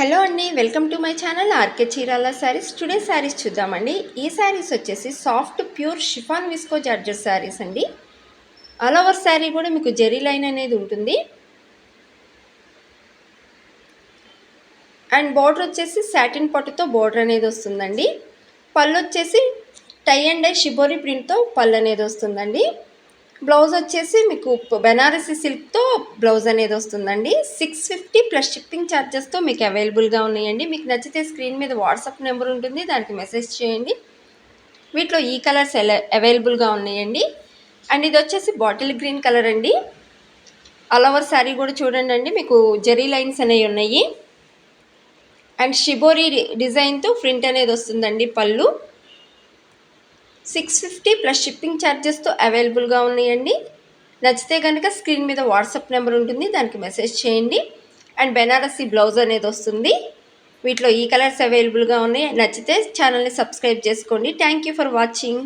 Hello అండి welcome to my channel RK Chirala sarees. Today sarees చూద్దామండి. ఈ sarees వచ్చేసి soft pure chiffon viscose georgette sarees అండి. All over saree కూడా మీకు జెరీ లైన్ అనేది ఉంటుంది. అండ్ బార్డర్ వచ్చేసి సాటిన్ పట్టుతో బార్డర్ అనేది వస్తుందండి. పళ్ళు వచ్చేసి టై అండ్ డై షిబోరి ప్రింట్తో పళ్ళు అనేది వస్తుందండి. బ్లౌజ్ వచ్చేసి మీకు బెనారసీ సిల్క్తో బ్లౌజ్ అనేది వస్తుందండి. సిక్స్ ఫిఫ్టీ ప్లస్ షిప్పింగ్ ఛార్జెస్తో మీకు అవైలబుల్గా ఉన్నాయండి. మీకు నచ్చితే స్క్రీన్ మీద వాట్సాప్ నెంబర్ ఉంటుంది. దానికి మెసేజ్ చేయండి. వీటిలో ఈ కలర్స్ అవైలబుల్గా ఉన్నాయండి. అండ్ ఇది వచ్చేసి బాటిల్ గ్రీన్ కలర్ అండి. ఆల్ ఓవర్ శారీ కూడా చూడండి అండి. మీకు జెరీ లైన్స్ అనేవి ఉన్నాయి. అండ్ షిబోరి డిజైన్తో ప్రింట్ అనేది వస్తుందండి పళ్ళు. సిక్స్ ఫిఫ్టీ ప్లస్ షిప్పింగ్ ఛార్జెస్తో అవైలబుల్గా ఉన్నాయండి. నచ్చితే కనుక స్క్రీన్ మీద వాట్సాప్ నెంబర్ ఉంటుంది దానికి మెసేజ్ చేయండి. అండ్ బెనారసీ బ్లౌజ్ అనేది వస్తుంది. వీటిలో ఈ కలర్స్ అవైలబుల్గా ఉన్నాయి. నచ్చితే ఛానల్ని సబ్స్క్రైబ్ చేసుకోండి. Thank you for watching